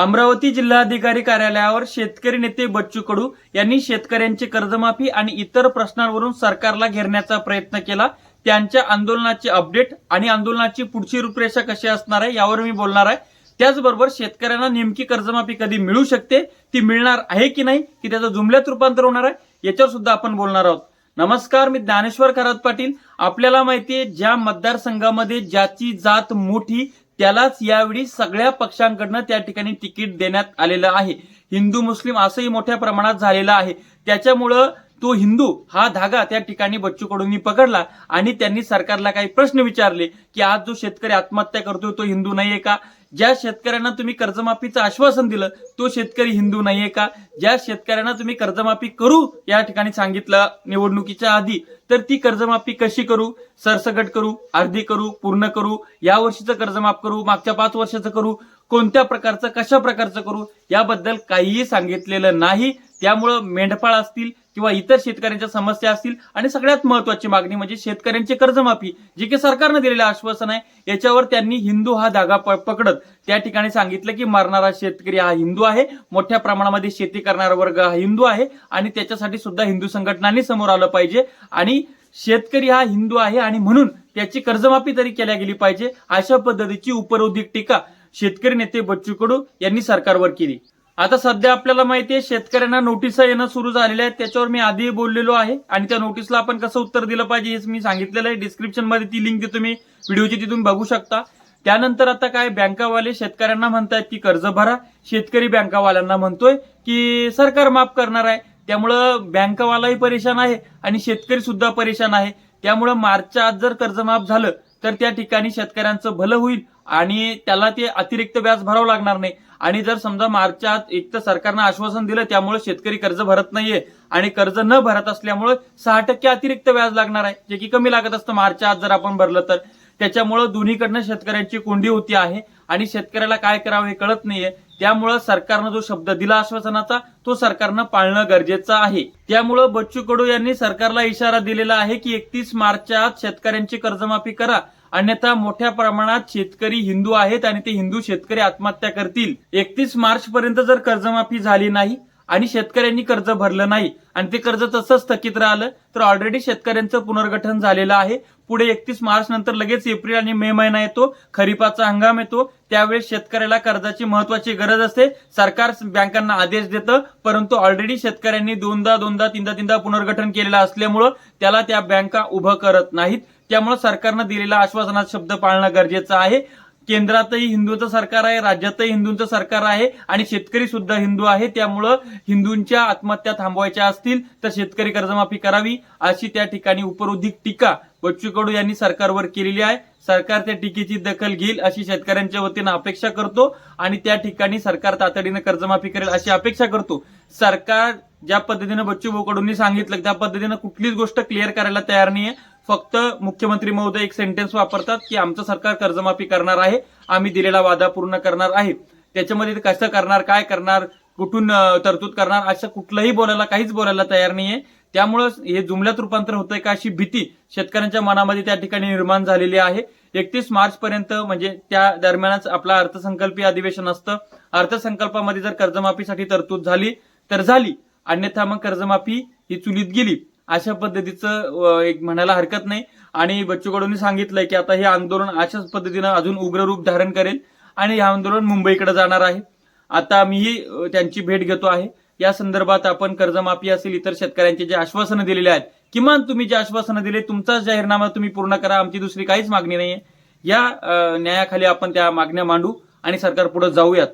अमरावती जिल्हाधिकारी कार्यालयावर शेतकरी नेते बच्चू कडू यांनी शेतकऱ्यांची कर्जमाफी आणि इतर प्रश्नांवरून सरकारला घेरण्याचा प्रयत्न केला. त्यांच्या आंदोलनाचे अपडेट आणि आंदोलनाची पुढची रूपरेषा कशी असणार आहे यावर मी बोलणार आहे. त्याचबरोबर शेतकऱ्यांना नेमकी कर्जमाफी कधी मिळू शकते ती मिळणार आहे की नाही की त्याचं जुमल्यात रूपांतर होणार आहे. याच्यावर सुद्धा आपण बोलणार आहोत. नमस्कार मी ज्ञानेश्वर खरात पाटील. आपल्याला माहितीये ज्या मतदारसंघामध्ये ज्याची जात मोठी त्यालाच यावेळी सगळ्या पक्षांकडनं त्या ठिकाणी तिकीट देण्यात आलेलं आहे. हिंदू मुस्लिम असंही मोठ्या प्रमाणात झालेलं आहे. त्याच्यामुळं तो हिंदू हा धागा त्या ठिकाणी बच्चू कडूंनी पकडला आणि त्यांनी सरकारला काही प्रश्न विचारले की आज जो शेतकरी आत्महत्या करतोय तो हिंदू नाहीये का? ज्या शेतकऱ्यांना तुम्ही कर्जमाफीचं आश्वासन दिलं तो शेतकरी हिंदू नाहीये का? ज्या शेतकऱ्यांना तुम्ही कर्जमाफी करू या ठिकाणी सांगितलं निवडणुकीच्या आधी तर ती कर्जमाफी कशी करू? सरसगट करू अर्धी करू पूर्ण करू या वर्षीचं कर्जमाफ करू मागच्या पाच वर्षाचं करू कोणत्या प्रकारचं कशा प्रकारचं करू? याबद्दल काहीही सांगितलेलं नाही. त्यामुळं मेंढपाळ असतील किंवा इतर शेतकऱ्यांच्या समस्या असतील आणि सगळ्यात महत्वाची मागणी म्हणजे शेतकऱ्यांची कर्जमाफी जी की सरकारनं दिलेलं आश्वासन आहे याच्यावर त्यांनी हिंदू हा धागा पकडत त्या ठिकाणी सांगितलं की मरणारा शेतकरी हा हिंदू आहे मोठ्या प्रमाणामध्ये शेती करणारा वर्ग हा हिंदू आहे आणि त्याच्यासाठी सुद्धा हिंदू संघटनांनी समोर आलं पाहिजे आणि शेतकरी हा हिंदू आहे आणि म्हणून त्याची कर्जमाफी तरी केल्या गेली पाहिजे अशा पद्धतीची उपरोधिक टीका शेतकरी नेते बच्चू कडू यांनी सरकारवर केली. आता सध्या आपल्याला माहिती आहे शेतकऱ्यांना नोटिसा येणं सुरू झालेल्या आहेत त्याच्यावर मी आधी बोललेलो आहे. आणि त्या नोटीसला आपण कसं उत्तर दिलं पाहिजे हेच मी सांगितलेलं आहे. डिस्क्रिप्शनमध्ये ती लिंक तुम्ही व्हिडिओची तिथून बघू शकता. त्यानंतर आता काय बँकावाले शेतकऱ्यांना म्हणतायत की कर्ज भरा. शेतकरी बँकावाल्यांना म्हणतोय की सरकार माफ करणार आहे. त्यामुळं बँकावालाही परेशान आहे आणि शेतकरी सुद्धा परेशान आहे. त्यामुळं मार्चच्या आत जर कर्ज माफ झालं तर त्या ठिकाणी शेतकऱ्यांचं भलं होईल आणि त्याला ते अतिरिक्त व्याज भरावं लागणार नाही. आणि जर समजा मार्चच्या आत एक तर सरकारनं आश्वासन दिलं त्यामुळे शेतकरी कर्ज भरत नाहीये आणि कर्ज न भरत असल्यामुळे सहा टक्के अतिरिक्त व्याज लागणार आहे जे की कमी लागत असतं. मार्चच्या आत जर आपण भरलं तर त्याच्यामुळं दोन्हीकडनं शेतकऱ्यांची कोंडी होती आहे आणि शेतकऱ्याला काय करावं हे कळत नाहीये. त्यामुळं सरकारनं जो शब्द दिला आश्वासनाचा तो सरकारनं पाळणं गरजेचं आहे. त्यामुळं बच्चू कडू यांनी सरकारला इशारा दिलेला आहे की एकतीस मार्चच्या आत शेतकऱ्यांची कर्जमाफी करा. अन्यथा मोठ्या प्रमाणात शेतकरी हिंदू आहेत आणि ते हिंदू शेतकरी आत्महत्या करतील. एकतीस मार्च पर्यंत जर कर्जमाफी झाली नाही आणि शेतकऱ्यांनी कर्ज भरलं नाही आणि ते कर्ज तसंच थकीत राहिलं तर ऑलरेडी शेतकऱ्यांचं पुनर्गठन झालेलं आहे. पुढे एकतीस मार्च नंतर लगेच एप्रिल आणि मे महिना येतो. खरीपाचा हंगाम येतो. त्यावेळेस शेतकऱ्याला कर्जाची महत्वाची गरज असते. सरकार बँकांना आदेश देतं परंतु ऑलरेडी शेतकऱ्यांनी दोनदा दोनदा तीनदा तीनदा पुनर्गठन केलेलं असल्यामुळं त्याला त्या बँका उभं करत नाहीत. त्यामुळे सरकारनं दिलेला आश्वासनात शब्द पाळणं गरजेचं आहे. केंद्रातही हिंदूचं सरकार आहे राज्यातही हिंदूंचं सरकार आहे आणि शेतकरी सुद्धा हिंदू आहे. त्यामुळं हिंदूंच्या आत्महत्या थांबवायच्या असतील तर शेतकरी कर्जमाफी करावी अशी त्या ठिकाणी उपरोधिक टीका बच्चू कडू यांनी सरकारवर केलेली आहे. सरकार त्या टीकेची दखल घेईल अशी शेतकऱ्यांच्या वतीनं अपेक्षा करतो आणि त्या ठिकाणी सरकार तातडीनं कर्जमाफी करेल अशी अपेक्षा करतो. सरकार ज्या पद्धतीनं बच्चू भाऊ कडूंनी सांगितलं त्या पद्धतीनं कुठलीच गोष्ट क्लिअर करायला तयार नाही आहे फक्त मुख्यमंत्री महोदय एक सेंटेन्स वापरतात की आमचं सरकार कर्जमाफी करणार आहे आम्ही दिलेला वादा पूर्ण करणार आहे. त्याच्यामध्ये कसं करणार काय करणार कुठून तरतूद करणार असं कुठलंही बोलायला काहीच बोलायला तयार नाहीये. त्यामुळं हे जुमल्यात रूपांतर होतंय का अशी भीती शेतकऱ्यांच्या मनामध्ये त्या ठिकाणी निर्माण झालेली आहे. एकतीस मार्च पर्यंत म्हणजे त्या दरम्यानच आपला अर्थसंकल्पीय अधिवेशन असतं. अर्थसंकल्पामध्ये जर कर्जमाफीसाठी तरतूद झाली तर झाली. अन्यथा मग कर्जमाफी ही चुलीत गेली. अशा पद्धतीचं एक म्हणायला हरकत नाही. आणि बच्चू कडूंनी सांगितलंय की आता हे आंदोलन अशाच पद्धतीनं अजून उग्र रूप धारण करेल आणि हे आंदोलन मुंबईकडे जाणार आहे. आता मीही त्यांची भेट घेतो आहे. या संदर्भात आपण कर्जमाफी असेल इतर शेतकऱ्यांचे जे आश्वासनं दिलेले आहेत किमान तुम्ही जे आश्वासनं दिले तुमचाच जाहीरनामा तुम्ही पूर्ण करा आमची दुसरी काहीच मागणी नाहीये. या न्यायाखाली आपण त्या मागण्या मांडू आणि सरकार पुढे जाऊयात.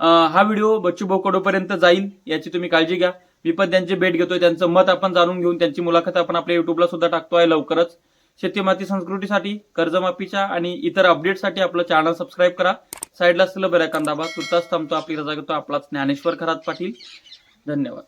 हा व्हिडिओ बच्चू भाऊ जाईल याची तुम्ही काळजी घ्या. विपद्यांची त्यांची भेट घेतोय त्यांचं मत आपण जाणून घेऊन त्यांची मुलाखत आपण आपल्या युट्यूबला सुद्धा टाकतोय लवकरच. शेती माती संस्कृतीसाठी कर्जमाफीच्या आणि इतर अपडेटसाठी आपलं चॅनल सबस्क्राईब करा. साईडला असलेलं बऱ्या कांदाबा तुर्तास थांबतो. आपली रजा घेतो. आपलाच ज्ञानेश्वर खरात पाटील. धन्यवाद.